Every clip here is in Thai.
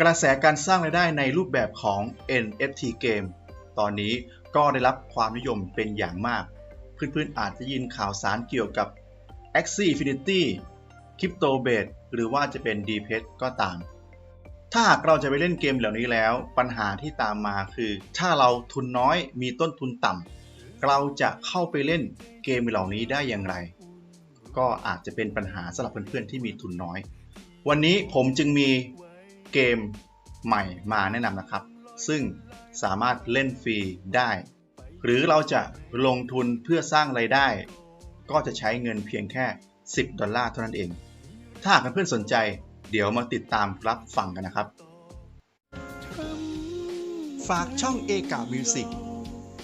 กระแสการสร้างรายได้ในรูปแบบของ NFT เกม ตอนนี้ก็ได้รับความนิยมเป็นอย่างมาก เพื่อนๆอาจจะยินข่าวสารเกี่ยวกับ Axie Infinity Crypto b a s e หรือว่าจะเป็น d p e t ก็ตาม ถ้าหากเราจะไปเล่นเกมเหล่านี้แล้ว ปัญหาที่ตามมาคือ ถ้าเราทุนน้อยมีต้นทุนต่ำเราจะเข้าไปเล่นเกมเหล่านี้ได้อย่างไร ก็อาจจะเป็นปัญหาสำหรับเพื่อนๆที่มีทุนน้อย วันนี้ผมจึงมี เกมใหม่มาแนะนำนะครับ ซึ่งสามารถเล่นฟรีได้ หรือเราจะลงทุนเพื่อสร้างไรายได้ ก็จะใช้เงินเพียงแค่ 10 ดอลลาร์เท่านั้นเอง ถ้าหากเพื่อนๆสนใจเดี๋ยวมาติดตามรับฟังกันนะครับ ฝากช่องเอกามิวสิก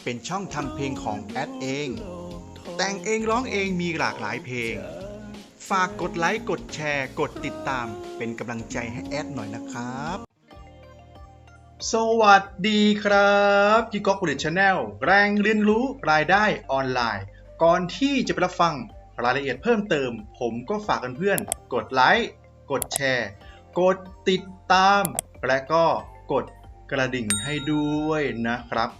เป็นช่องทำเพลงของแอดเอง แต่งเองร้องเองมีหลากหลายเพลง ฝากกดไลค์กดแชร์กดติดตามเป็นกำลังใจให้แอดหน่อยนะครับ สวัสดีครับกีก๊อกบุลเลตชาแนลแรงเรียนรู้รายได้ออนไลน์ ก่อนที่จะไปรับฟังรายละเอียดเพิ่มเติม ผมก็ฝากเพื่อนๆกดไลค์กดแชร์ กดติดตาม และก็กดกระดิ่งให้ด้วยนะครับ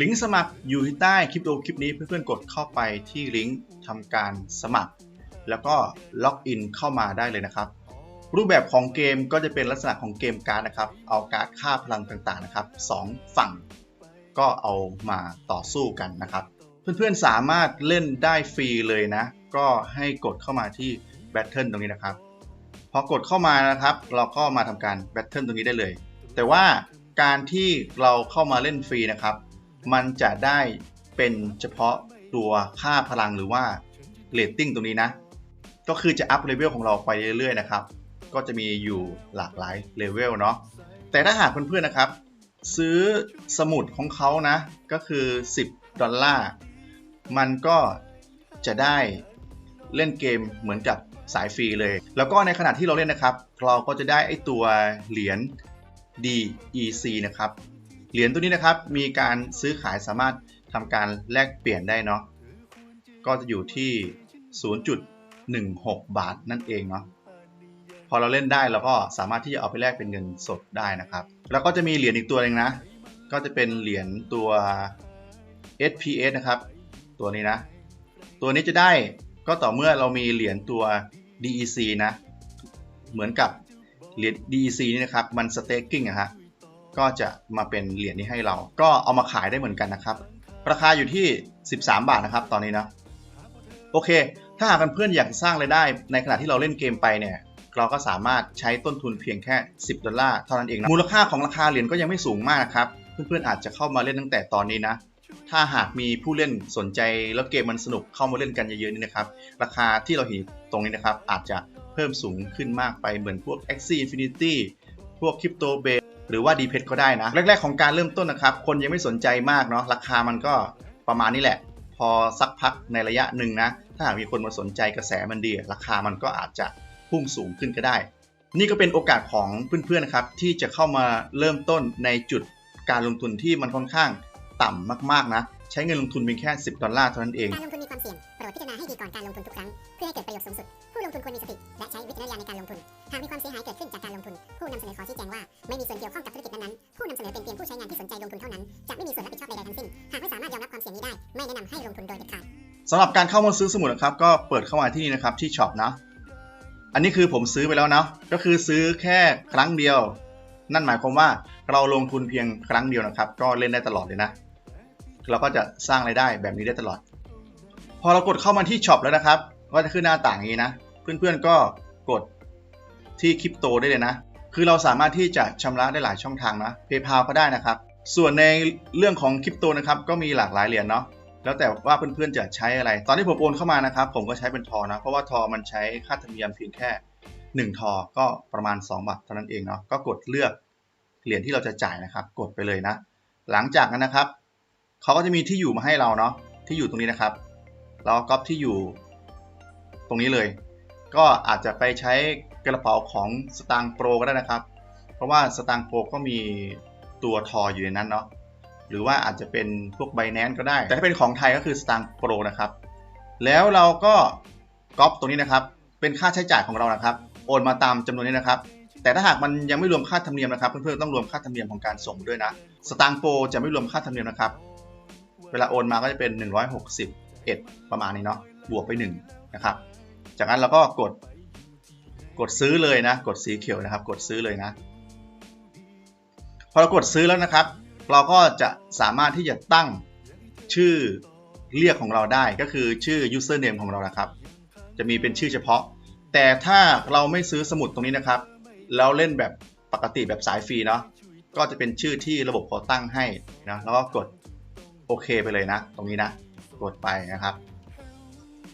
ลิงก์สมัครอยู่ที่ใต้คลิปวิดีโอคลิปนี้เพื่อนๆกดเข้าไปที่ลิงก์ ทำการสมัคร แล้วก็ล็อกอินเข้ามาได้เลยนะครับ รูปแบบของเกมก็จะเป็นลักษณะของเกมการ์ดนะครับ เอาการ์ดค่าพลังต่างๆนะครับสองฝั่ง ก็เอามาต่อสู้กันนะครับ เพื่อนๆสามารถเล่นได้ฟรีเลยนะ ก็ให้กดเข้ามาที่แบทเทิลตรงนี้นะครับ พอกดเข้ามานะครับ เราก็มาทำการแบทเทิลตรงนี้ได้เลย แต่ว่าการที่เราเข้ามาเล่นฟรีนะครับ มันจะได้เป็นเฉพาะ ตัวค่าพลังหรือว่าเรตติ้งตรงนี้นะ ก็คือจะอัพเลเวลของเราไปเรื่อยๆนะครับ ก็จะมีอยู่หลากหลายเลเวลเนาะ แต่ถ้าหากเพื่อนๆนะครับ ซื้อสมุดของเขานะ ก็คือ 10 ดอลลาร์ มันก็จะได้เล่นเกมเหมือนกับสายฟรีเลย แล้วก็ในขณะที่เราเล่นนะครับ เราก็จะได้ไอตัวเหรียญ DEC นะครับ เหรียญตัวนี้นะครับ มีการซื้อขายสามารถ ทำการแลกเปลี่ยนได้เนาะก็จะอยู่ที่ 0.16 บาทนั่นเองเนาะพอเราเล่นได้เราก็สามารถที่จะเอาไปแลกเป็นเงินสดได้นะครับ แล้วก็จะมีเหรียญอีกตัวหนึ่งนะ ก็จะเป็นเหรียญตัว SPS นะครับ ตัวนี้นะ ตัวนี้จะได้ก็ต่อเมื่อเรามีเหรียญตัว DEC นะ เหมือนกับเหรียญ DEC นี่นะครับ มัน staking อะฮะ ก็จะมาเป็นเหรียญนี้ให้เรา ก็เอามาขายได้เหมือนกันนะครับ ราคาอยู่ที่ 13 บาทนะครับ ตอนนี้นะ โอเค ถ้าหากเพื่อนๆอยากสร้างรายได้ ในขณะที่เราเล่นเกมไปเนี่ย เราก็สามารถใช้ต้นทุนเพียงแค่ 10 ดอลลาร์เท่านั้นเองนะ มูลค่าของราคาเหรียญก็ยังไม่สูงมากนะครับ เพื่อนๆอาจจะเข้ามาเล่นตั้งแต่ตอนนี้นะ ถ้าหากมีผู้เล่นสนใจแล้วเกมมันสนุกเข้ามาเล่นกันเยอะๆนี่นะครับ ราคาที่เราเห็นตรงนี้นะครับอาจจะเพิ่มสูงขึ้นมากไปเหมือนพวก Axie Infinity พวก Crypto b a s หรือว่า d p e t ก็ได้นะ แรกๆของการเริ่มต้นนะครับ คนยังไม่สนใจมากเนาะราคามันก็ประมาณนี้แหละ พอสักพักในระยะหนึ่งนะ ถ้าหากมีคนมาสนใจกระแสมันดี ราคามันก็อาจจะพุ่งสูงขึ้นก็ได้ นี่ก็เป็นโอกาสของเพื่อนๆนะครับที่จะเข้ามาเริ่มต้นในจุดการลงทุนที่มันค่อนข้างต่ำมากๆนะ ใช้เงินลงทุนเพียงแค่ 10 ดอลลาร์เท่านั้นเอง การลงทุนมีความเสี่ยง โปรดพิจารณาให้ดีก่อนการลงทุนทุกครั้ง เพื่อให้เกิดประโยชน์สูงสุด ผู้ลงทุนควรมีสติ และใช้วิจารณญาณในการลงทุน หากมีความเสียหายเกิดขึ้นจากการลงทุน ผู้นำเสนอขอชี้แจงว่า ไม่มีส่วนเกี่ยวข้องกับธุรกิจนั้นๆผู้นำเสนอเป็นเพียงผู้ใช้งานที่สนใจลงทุนเท่านั้น จะไม่มีส่วนรับผิดชอบใดๆทั้งสิ้น หากไม่สามารถยอมรับความเสี่ยงนี้ได้ ไม่แนะนำให้ลงทุนโดยเด็ดขาดสำหรับการเข้ามาซื้อสมุดนะครับ ก็เปิดเข้ามาที่นี่นะครับที่ช็อปนะ อันนี้คือผมซื้อไปแล้วนะ ก็คือซื้อแค่ครั้งเดียว นั่นหมายความว่าเราลงทุนเพียงครั้งเดียวนะครับ ก็เล่นได้ตลอดเลยนะ เราก็จะสร้างรายได้แบบนี้ได้ตลอด พอเรากดเข้ามาที่ช็อปแล้วนะครับ ก็จะขึ้นหน้าต่างอย่างนี้นะ เพื่อนๆก็กด ที่คริปโตได้เลยนะ คือเราสามารถที่จะชำระได้หลายช่องทางนะ PayPal ก็ได้นะครับ ส่วนในเรื่องของคริปโตนะครับก็มีหลากหลายเหรียญเนาะแล้วแต่ว่าเพื่อนๆจะใช้อะไร ตอนที่ผมโอนเข้ามานะครับ ผมก็ใช้เป็นทอนะ เพราะว่าทอมันใช้ค่าธรรมเนียมเพียงแค่ 1 ทอ ก็ประมาณ 2 บาทเท่านั้นเองเนาะ ก็กดเลือกเหรียญที่เราจะจ่ายนะครับ กดไปเลยนะ หลังจากนั้นนะครับ เขาก็จะมีที่อยู่มาให้เราเนาะ ที่อยู่ตรงนี้นะครับ เราก็ก๊อปที่อยู่ตรงนี้เลย ก็อาจจะไปใช้ กระเป๋าของสตางค์โปรก็ได้นะครับ เพราะว่าสตางค์โปรก็มีตัวทออยู่ในนั้นเนาะหรือว่าอาจจะเป็นพวก b บ n a n c e ก็ได้ แต่ถ้าเป็นของไทยก็คือ s t a n g Pro นะครับ แล้วเราก็ก๊อปตรงนี้นะครับ เป็นค่าใช้จ่ายของเรานะครับ โอนมาตามจำนวนนี้นะครับ แต่ถ้าหากมันยังไม่รวมค่าธรรมเนียมนะครับ เพื่อนๆต้องรวมค่าธรรมเนียมของการส่งด้วยนะ สตางค์โปรจะไม่รวมค่าธรรมเนียมนะครับ เวลาโอนมาก็จะเป็น 161 ประมาณนี้เนาะ บวกไป1นะครับ จากนั้นเราก็กด กดซื้อเลยนะ กดสีเขียวนะครับ กดซื้อเลยนะ พอเรากดซื้อแล้วนะครับ เราก็จะสามารถที่จะตั้งชื่อเรียกของเราได้ก็คือชื่อ username ของเรานะครับ จะมีเป็นชื่อเฉพาะ แต่ถ้าเราไม่ซื้อสมุดตรงนี้นะครับแล้วเล่นแบบปกติแบบสายฟรีเนาะก็จะเป็นชื่อที่ระบบเขาตั้งให้นะแล้วก็กดโอเคไปเลยนะ ตรงนี้นะ กดไปนะครับ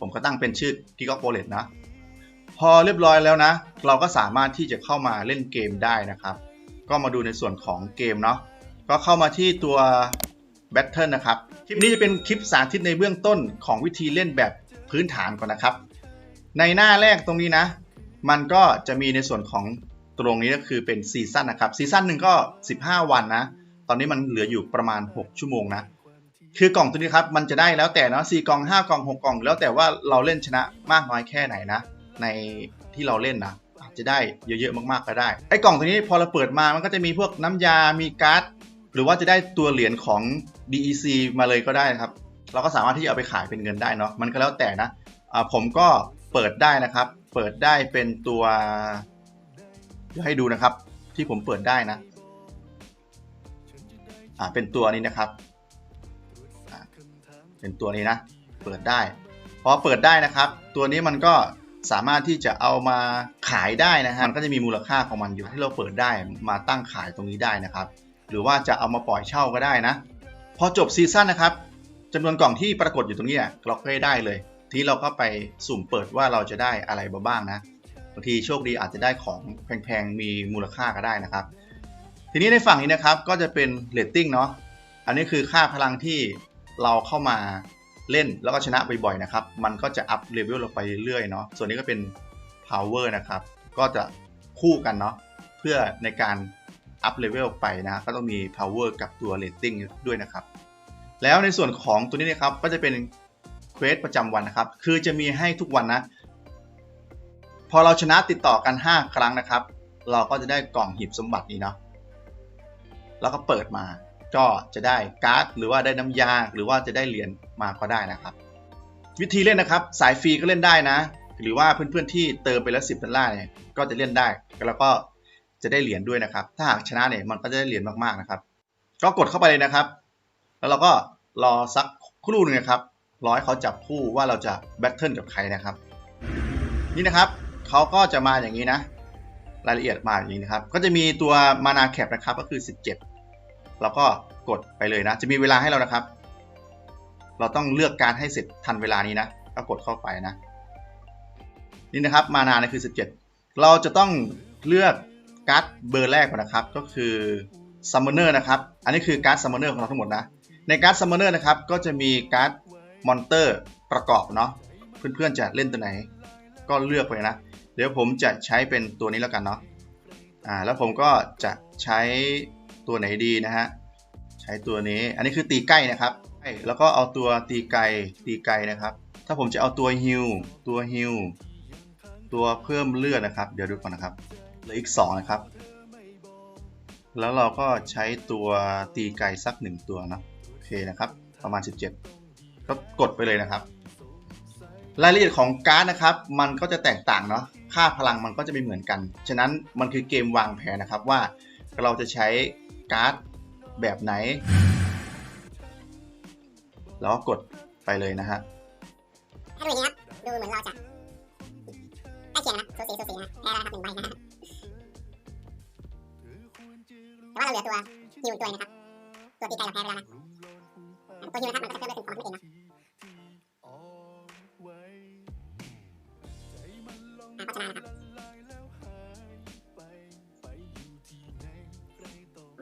ผมก็ตั้งเป็นชื่อ g i g a p o l e t นะ พอเรียบร้อยแล้วนะ เราก็สามารถที่จะเข้ามาเล่นเกมได้นะครับ ก็มาดูในส่วนของเกมเนาะก็เข้ามาที่ตัว Battle นะครับ คลิปนี้จะเป็นคลิปสาธิตในเบื้องต้นของวิธีเล่นแบบพื้นฐานก่อนนะครับ ในหน้าแรกตรงนี้นะ มันก็จะมีในส่วนของตรงนี้ก็คือเป็นซีซั่นนะครับซีซั่นหนึ่งก็ 15 วันนะ ตอนนี้มันเหลืออยู่ประมาณ 6 ชั่วโมงนะ คือกล่องตัวนี้ครับ มันจะได้แล้วแต่เนาะสี่กล่อง 5 กล่อง 6 กล่อง แล้วแต่ว่าเราเล่นชนะมากน้อยแค่ไหนนะ ในที่เราเล่นนะอาจจะได้เยอะๆมากๆก็ได้ ไอ้กล่องตัวนี้พอเราเปิดมามันก็จะมีพวกน้ำยา มีการ์ด หรือว่าจะได้ตัวเหรียญของ DEC มาเลยก็ได้นะครับ เราก็สามารถที่จะเอาไปขายเป็นเงินได้เนาะ มันก็แล้วแต่นะอ่าผมก็เปิดได้นะครับ เปิดได้เป็นตัวเดี๋ยวให้ดูนะครับ ที่ผมเปิดได้นะ อ่า เป็นตัวนี้นะครับ เป็นตัวนี้นะ เปิดได้ พอเปิดได้นะครับ ตัวนี้มันก็ สามารถที่จะเอามาขายได้นะฮะมันก็จะมีมูลค่าของมันอยู่ที่เราเปิดได้มาตั้งขายตรงนี้ได้นะครับ หรือว่าจะเอามาปล่อยเช่าก็ได้นะ พอจบซีซั่นนะครับจำนวนกล่องที่ปรากฏอยู่ตรงนี้เนี่ยเราก็ได้เลย ทีนี้เราก็ไปสุ่มเปิดว่าเราจะได้อะไรมาบ้างนะบางทีโชคดีอาจจะได้ของแพงๆมีมูลค่าก็ได้นะครับ ทีนี้ในฝั่งนี้นะครับก็จะเป็นเรตติ้งเนาะอันนี้คือค่าพลังที่เราเข้ามา เล่นแล้วก็ชนะบ่อยๆนะครับ มันก็จะอัพเลเวลเราไปเรื่อยเนาะ ส่วนนี้ก็เป็น power นะครับ ก็จะคู่กันเนาะ เพื่อในการอัพเลเวลไปนะ ก็ต้องมี power กับตัว rating ด้วยนะครับ แล้วในส่วนของตัวนี้นะครับ ก็จะเป็นเควสประจำวันนะครับ คือจะมีให้ทุกวันนะ พอเราชนะติดต่อกัน 5 ครั้งนะครับ เราก็จะได้กล่องหีบสมบัตินี้เนาะ แล้วก็เปิดมา ก็จะได้การ์ดหรือว่าได้น้ำยา หรือว่าจะได้เหรียญมาก็ได้นะครับ วิธีเล่นนะครับ สายฟรีก็เล่นได้นะ หรือว่าเพื่อนๆที่เติมไปแล้ว10ดอลลาร์เนี่ยก็จะเล่นได้แล้วก็จะได้เหรียญด้วยนะครับ ถ้าหากชนะเนี่ยมันก็จะได้เหรียญมากๆนะครับ ก็กดเข้าไปเลยนะครับ แล้วเราก็รอสักครู่หนึงนะครับรอให้เขาจับคู่ว่าเราจะแบทเทิลกับใครนะครับ นี่นะครับเขาก็จะมาอย่างนี้นะ รายละเอียดมาอย่างนี้นะครับ ก็จะมีตัวมานาแคปนะครับก็คือ 17 เราก็กดไปเลยนะ จะมีเวลาให้เรานะครับ เราต้องเลือกการให้เสร็จทันเวลานี้นะ ก็กดเข้าไปนะ นี่นะครับ มานาเนี่ยคือ 17 เราจะต้องเลือกการ์ดเบอร์แรกก่อนนะครับ ก็คือ Summoner นะครับ อันนี้คือการ์ด Summoner ของเราทั้งหมดนะ ในการ์ด Summoner นะครับ ก็จะมีการ์ดมอนเตอร์ประกอบเนาะ เพื่อนๆจะเล่นตัวไหน ก็เลือกไปนะ เดี๋ยวผมจะใช้เป็นตัวนี้แล้วกันเนาะ อ่า แล้วผมก็จะใช้ ตัวไหนดีนะฮะใช้ตัวนี้อันนี้คือตีใกล้นะครับแล้วก็เอาตัวตีไกลตีไกลนะครับ ถ้าผมจะเอาตัวฮิลตัวฮิลตัวเพิ่มเลือดนะครับ เดี๋ยวดูก่อนนะครับเหลืออีก2นะครับ แล้วเราก็ใช้ตัวตีไกลสัก 1 ตัวนะโอเคนะครับ ประมาณ 17 ก็กดไปเลยนะครับ รายละเอียดของการ์ดนะครับ มันก็จะแตกต่างเนาะค่าพลังมันก็จะไม่เหมือนกัน ฉะนั้นมันคือเกมวางแผนนะครับว่าเราจะใช้ การ์ดแบบไหน แล้วก็กดไปเลยนะฮะถ้าดูอย่างนี้ครับ ดูเหมือนเราจะใกล้เคียงนะสูสีสูสีนะแพ้แล้วนะครับหนึ่งใบนะฮะแต่ว่าเราเหลือตัวฮิวตัวนึงนะครับ ตัวตีไกลเราแพ้ไปแล้วนะตัวฮิวนะครับมันก็จะเพิ่มได้ถึงของนั่นเองเนาะ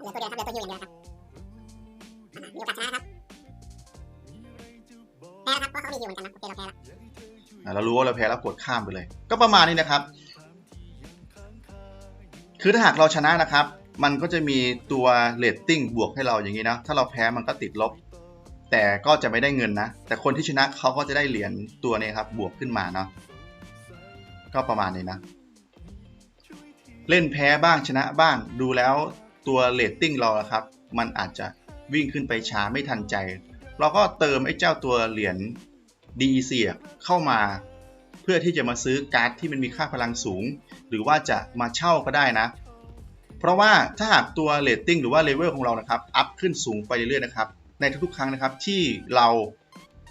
ลือตัวเดียวครับเหลือตัวฮิวอย่างเดียวครับมีโอกาสชนะครับแพ้แล้วครับเพราะเขามีฮิวเหมือนกันนะโอเคเราแพ้แล้วอะเรารู้ว่าเราแพ้แล้วกดข้ามไปเลย ก็ประมาณนี้นะครับ คือถ้าหากเราชนะนะครับ มันก็จะมีตัวเรตติ้งบวกให้เราอย่างนี้นะถ้าเราแพ้มันก็ติดลบ แต่ก็จะไม่ได้เงินนะ แต่คนที่ชนะเขาก็จะได้เหรียญตัวนี้ครับ บวกขึ้นมาเนาะก็ประมาณนี้นะ เล่นแพ้บ้างชนะบ้างดูแล้ว ตัวเรตติ้งเราอะครับ มันอาจจะวิ่งขึ้นไปช้าไม่ทันใจ เราก็เติมไอ้เจ้าตัวเหรียญ DEC เข้ามาเพื่อที่จะมาซื้อการ์ดที่มันมีค่าพลังสูง หรือว่าจะมาเช่าก็ได้นะ เพราะว่าถ้าหากตัวเรตติ้งหรือว่าเลเวลของเรานะครับอัพขึ้นสูงไปเรื่อยๆนะครับในทุกๆครั้งนะครับที่เรา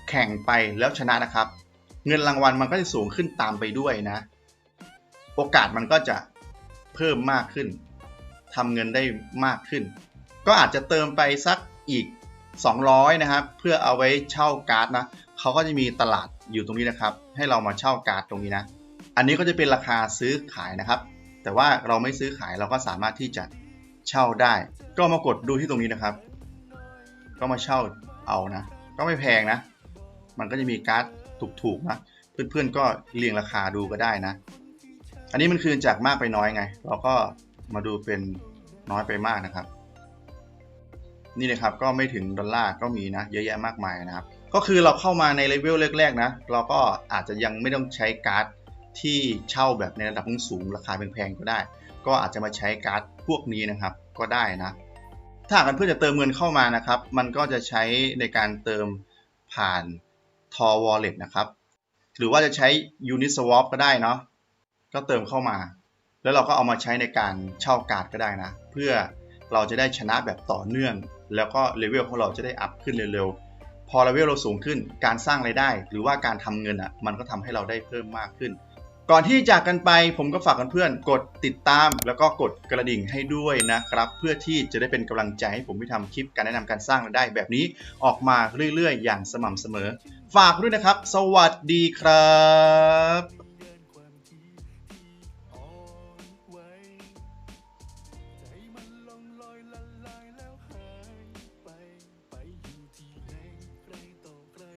แข่งไปแล้วชนะนะครับ เงินรางวัลมันก็จะสูงขึ้นตามไปด้วยนะ โอกาสมันก็จะเพิ่มมากขึ้น ทำเงินได้มากขึ้น ก็อาจจะเติมไปสักอีก 200 นะครับ เพื่อเอาไว้เช่าการ์ดนะเขาก็จะมีตลาดอยู่ตรงนี้นะครับ ให้เรามาเช่าการ์ดตรงนี้นะ อันนี้ก็จะเป็นราคาซื้อขายนะครับ แต่ว่าเราไม่ซื้อขายเราก็สามารถที่จะเช่าได้ ก็มากดดูที่ตรงนี้นะครับ ก็มาเช่าเอานะ ก็ไม่แพงนะ มันก็จะมีการ์ดถูกๆนะเพื่อนๆก็เรียงราคาดูก็ได้นะ อันนี้มันคือจากมากไปน้อยไง เราก็ มาดูเป็นน้อยไปมากนะครับ นี่นะครับก็ไม่ถึงดอลลาร์ก็มีนะเยอะแยะมากมายนะครับ ก็คือเราเข้ามาในเลเวลแรกๆนะ เราก็อาจจะยังไม่ต้องใช้การ์ดที่เช่าแบบในระดับสูงราคาแพงๆก็ได้ ก็อาจจะมาใช้การ์ดพวกนี้นะครับ ก็ได้นะ ถ้าหากเพื่อจะเติมเงินเข้ามานะครับ มันก็จะใช้ในการเติมผ่าน Tor Wallet นะครับ หรือว่าจะใช้ Uniswap ก็ได้เนาะก็เติมเข้ามา แล้วเราก็เอามาใช้ในการเช่าการ์ดก็ได้นะ เพื่อเราจะได้ชนะแบบต่อเนื่อง แล้วก็เลเวลของเราจะได้อัพขึ้นเร็วๆ พอเลเวลเราสูงขึ้น การสร้างไรายได้ หรือว่าการทำเงินอะ มันก็ทำให้เราได้เพิ่มมากขึ้น ก่อนที่จากกันไปผมก็ฝากเพื่อนๆกดติดตาม แล้วก็กดกระดิ่งให้ด้วยนะครับ เพื่อที่จะได้เป็นกำลังใจให้ผมไปทำคลิปการแนะนำการสร้างรายได้แบบนี้ออกมาเรื่อยๆ อย่างสม่ำเสมอ ฝากด้วยนะครับ สวัสดีครับ